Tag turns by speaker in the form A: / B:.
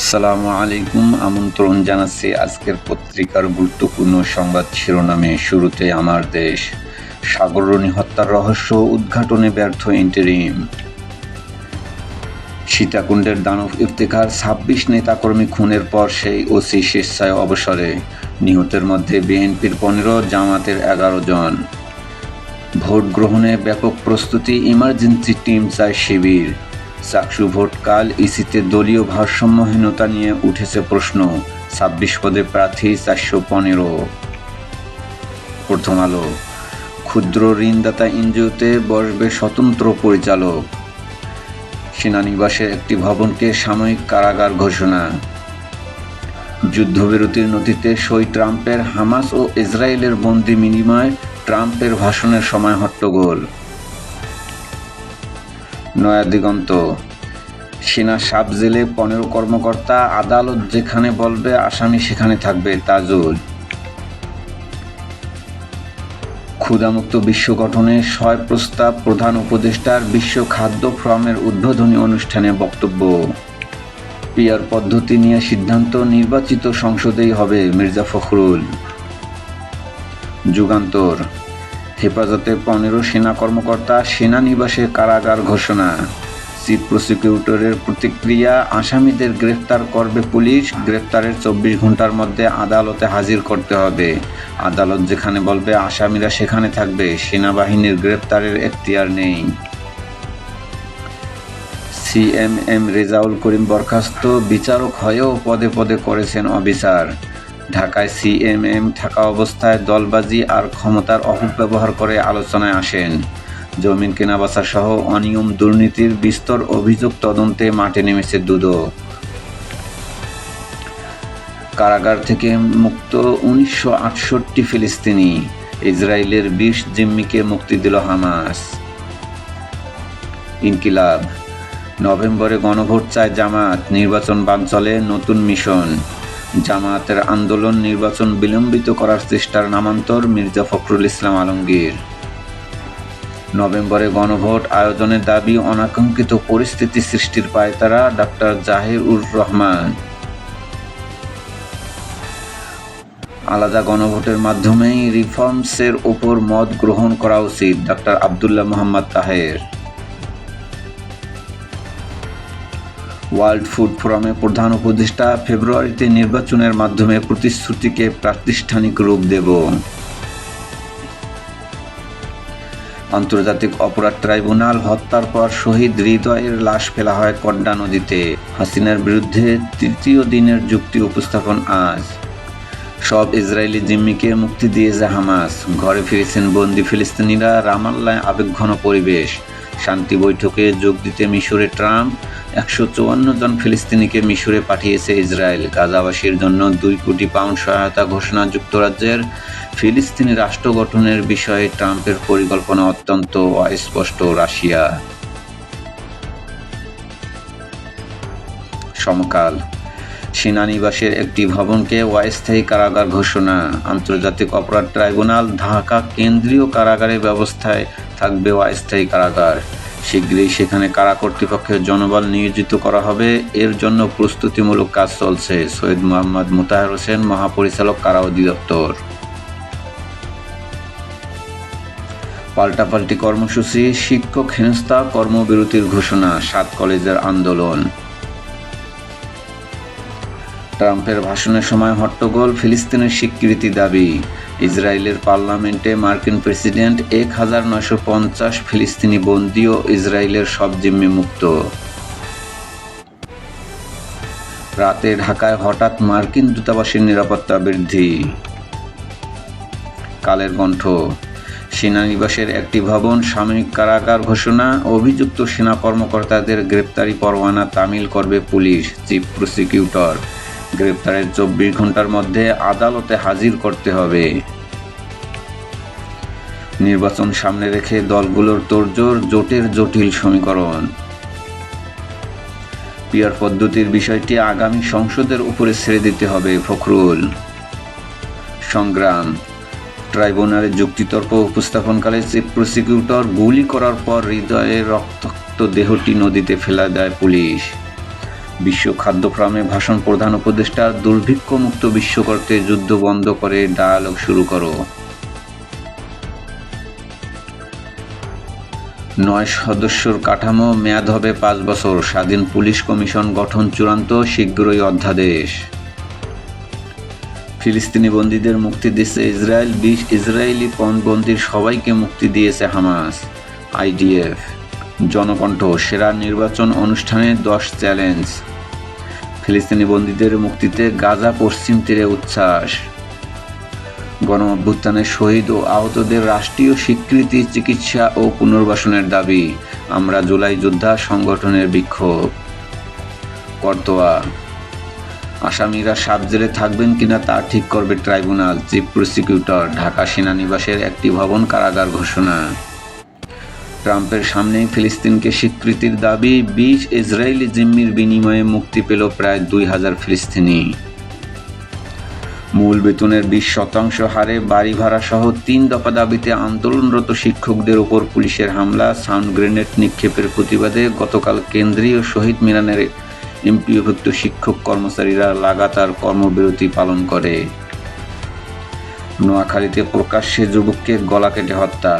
A: আসসালামু আলাইকুম। আমন্ত্রণ জানাচ্ছি আজকের পত্রিকার গুরুত্বপূর্ণ সংবাদ শিরোনামে। শুরুতে আমার দেশ। সাগররণী হত্যার রহস্য উদ্ঘাটনে ব্যর্থ ইন্টারিম সীতাকুণ্ডের দানব ইফতেখার ছাব্বিশ নেতাকর্মী খুনের পর সেই ওসি স্বেচ্ছায় অবসরে। নিহতের মধ্যে বিএনপির পনেরো, জামাতের এগারো জন। ভোট গ্রহণে ব্যাপক প্রস্তুতি ইমার্জেন্সি টিম চায় শিবির। চাকসু ভোটকাল ইসিতে দলীয় ভারসাম্যহীনতা নিয়ে উঠেছে প্রশ্ন। ছাব্বিশ পদে প্রার্থী চারশো পনেরো। প্রথম আলো। ক্ষুদ্র ঋণদাতা এনজিওতে বসবে স্বতন্ত্র পরিচালক। সেনানিবাসে একটি ভবনকে সাময়িক কারাগার ঘোষণা। যুদ্ধবিরতির নথিতে সই ট্রাম্পের হামাস ও ইসরায়েলের বন্দি বিনিময়, ট্রাম্পের ভাষণের সময় হট্টগোল। নয়া দিগন্ত। সেনা সাব জেলে পনেরো কর্মকর্তা আদালত যেখানে বলবে আসামি সেখানে থাকবে তাজুল। ক্ষুধামুক্ত বিশ্ব গঠনে ছয় প্রস্তাব প্রধান উপদেষ্টার বিশ্ব খাদ্য ফোরামের উদ্বোধনী অনুষ্ঠানে বক্তব্য। পিয়ার পদ্ধতি নিয়ে সিদ্ধান্ত নির্বাচিত সংসদেই হবে মির্জা ফখরুল। যুগান্তর হেফাজতে পনেরো সেনা কর্মকর্তা সেনানিবাসে কারাগার ঘোষণা। চিফ প্রসিকিউটরের প্রতিক্রিয়া, আসামিদের গ্রেফতার করবে পুলিশ, গ্রেফতারের চব্বিশ ঘণ্টার মধ্যে আদালতে হাজির করতে হবে। আদালত যেখানে বলবে, আসামিরা সেখানে থাকবে, সেনাবাহিনীর গ্রেফতারের এখতিয়ার নেই। সিএমএম রেজাউল করিম বরখাস্ত, বিচারক হয়েও পদে পদে করেছেন অবিচার ঢাকায় সিএমএম থাকা অবস্থায় দলবাজি আর ক্ষমতার অপব্যবহার করে আলোচনায় আসেন। জমিন কেনাবেচা সহ অনিয়ম দুর্নীতির বিস্তর অভিযোগ তদন্তে মাঠে নেমেছে দুদক। কারাগার থেকে মুক্ত উনিশশো আটষট্টি ফিলিস্তিনি। ইসরায়েলের বিশ জিম্মিকে মুক্তি দিল হামাস। ইনকিলাব। নভেম্বরে গণভোট চায় জামাত। নির্বাচন বানচলে নতুন মিশন। জামায়াতের আন্দোলন নির্বাচন বিলম্বিত করার চেষ্টার নামান্তর মির্জা ফখরুল ইসলাম আলমগীর। নভেম্বরে গণভোট আয়োজনের দাবি অনাকাঙ্ক্ষিত পরিস্থিতি সৃষ্টির পায়তারা ডাক্তার জাহির উর রহমান। আলাদা গণভোটের মাধ্যমেই রিফর্মসের ওপর মত গ্রহণ করা উচিত doctor Abdullah Mohammad Taher. World food ফোরামে প্রধান উপদেষ্টা ফেব্রুয়ারিতে নির্বাচনের মাধ্যমে প্রতিশ্রুতিকে প্রাতিষ্ঠানিক রূপ দেব। আন্তর্জাতিক অপরাধ ট্রাইব্যুনাল হত্যার পর শহীদ হৃদয়ের লাশ ফেলা হয় কড্ডা নদীতে। হাসিনার বিরুদ্ধে তৃতীয় দিনের যুক্তি উপস্থাপন আজ। সব ইসরায়েলি জিম্মিকে মুক্তি দিয়েছে হামাস। ঘরে ফিরেছেন বন্দি ফিলিস্তিনিরা রামাল্লায় আবেগঘন পরিবেশ। শান্তি বৈঠকে যোগ দিতে মিশরে ট্রাম্প একশো চুয়ান্ন জন ফিলিস্তিনিকে মিশরে পাঠিয়েছে ইসরায়েল। গাজাবাসীর জন্য দুই কোটি পাউন্ড সহায়তা ঘোষণা যুক্তরাজ্যের। ফিলিস্তিনি রাষ্ট্র গঠনের বিষয়ে ট্রাম্পের পরিকল্পনা অত্যন্ত অস্পষ্ট রাশিয়া। সমকাল। সেনানিবাসের একটি ভবনকে অস্থায়ী কারাগার ঘোষণা। আন্তর্জাতিক অপরাধ ট্রাইব্যুনাল ঢাকা কেন্দ্রীয় কারাগারের ব্যবস্থায় থাকবে অস্থায়ী কারাগার। শীঘ্রই সেখানে কারা কর্তৃপক্ষের জনবল নিয়োজিত করা হবে, এর জন্য প্রস্তুতিমূলক কাজ চলছে, সৈয়দ মোহাম্মদ মুতাহার হোসেন, মহাপরিচালক, কারা অধিদপ্তর। পাল্টাপাল্টি কর্মসূচি, শিক্ষক হেনস্থা, কর্মবিরতির ঘোষণা, সাত কলেজের আন্দোলন। ট্রাম্পের ভাষণের সময় হট্টগোল ফিলিস্তিনের স্বীকৃতি দাবি। ইসরায়েলের পার্লামেন্টে মার্কিন প্রেসিডেন্ট এক হাজার নয়শো পঞ্চাশ ফিলিস্তিনি বন্দী ইসরায়েলের সব জিম্মি মুক্ত। রাতে ঢাকায় হঠাৎ মার্কিন দূতাবাসের নিরাপত্তা বৃদ্ধি। কালের কণ্ঠ। সেনানিবাসের একটি ভবন সাময়িক কারাগার ঘোষণা, অভিযুক্ত সেনা কর্মকর্তাদের গ্রেপ্তারি পরোয়ানা তামিল করবে পুলিশ, চিফ প্রসিকিউটর। গ্রেপ্তারের চব্বিশ ঘণ্টার মধ্যে আদালতে হাজির করতে হবে। নির্বাচন সামনে রেখে দলগুলোর তোড়জোড় জোটের জটিল সমীকরণ। পিয়ার পদ্ধতির বিষয়টি আগামী সংসদের উপরে ছেড়ে দিতে হবে ফখরুল। সংগ্রাম। ট্রাইব্যুনালে যুক্তিতর্ক উপস্থাপনকালে চিফ প্রসিকিউটর গুলি করার পর হৃদয়ে রক্তাক্ত দেহটি নদীতে ফেলা দেয় পুলিশ। বিশ্ব খাদ্য ফোরামে ভাষণ প্রধান উপদেষ্টা দুর্ভিক্ষ মুক্ত বিশ্ব করতে যুদ্ধ বন্ধ করে ডায়ালগ শুরু করো। নয় সদস্যর কাঠামো মেয়াদ হবে পাঁচ বছর। স্বাধীন পুলিশ কমিশন গঠন চূড়ান্ত, শীঘ্রই অধ্যাদেশ। ফিলিস্তিনি বন্দীদের মুক্তি দিচ্ছে ইসরায়েল। বিশ ইসরায়েলি পণবন্দির সবাইকে মুক্তি দিয়েছে হামাস, আইডিএফ। জনকণ্ঠ, সেরা নির্বাচন অনুষ্ঠানে দশ চ্যালেঞ্জ। ফিলিস্তিনি বন্দীদের মুক্তিতে গাজা পশ্চিম তীরে উচ্ছ্বাস। গণ শহীদ ও আহতদের রাষ্ট্রীয় স্বীকৃতি, চিকিৎসা ও পুনর্বাসনের দাবি। আমরা জুলাই যোদ্ধা সংগঠনের বিক্ষোভ। কর্তোয়া। আসামিরা সাত জেলে থাকবেন কিনা তা ঠিক করবে ট্রাইব্যুনাল, চিফ প্রসিকিউটর, ঢাকা সেনানিবাসের একটি ভবন কারাগার ঘোষণা। ট্রাম্পের সামনেই ফিলিস্তিনকে স্বীকৃতির দাবি, বিশ ইসরায়েলি জিম্মির বিনিময়ে মুক্তি পেল প্রায় দুই হাজার ফিলিস্তিনি। মূল বেতনের বিশ শতাংশ হারে বাড়ি ভাড়া সহ তিন দফা দাবিতে আন্দোলনরত শিক্ষকদের ওপর পুলিশের হামলা, সাউন্ড গ্রেনেড নিক্ষেপের প্রতিবাদে গতকাল কেন্দ্রীয় শহীদ মিনানের এমপিওভুক্ত শিক্ষক কর্মচারীরা লাগাতার কর্মবিরতি পালন করে। নোয়াখালীতে প্রকাশ্যে যুবককে গলা কেটে হত্যা।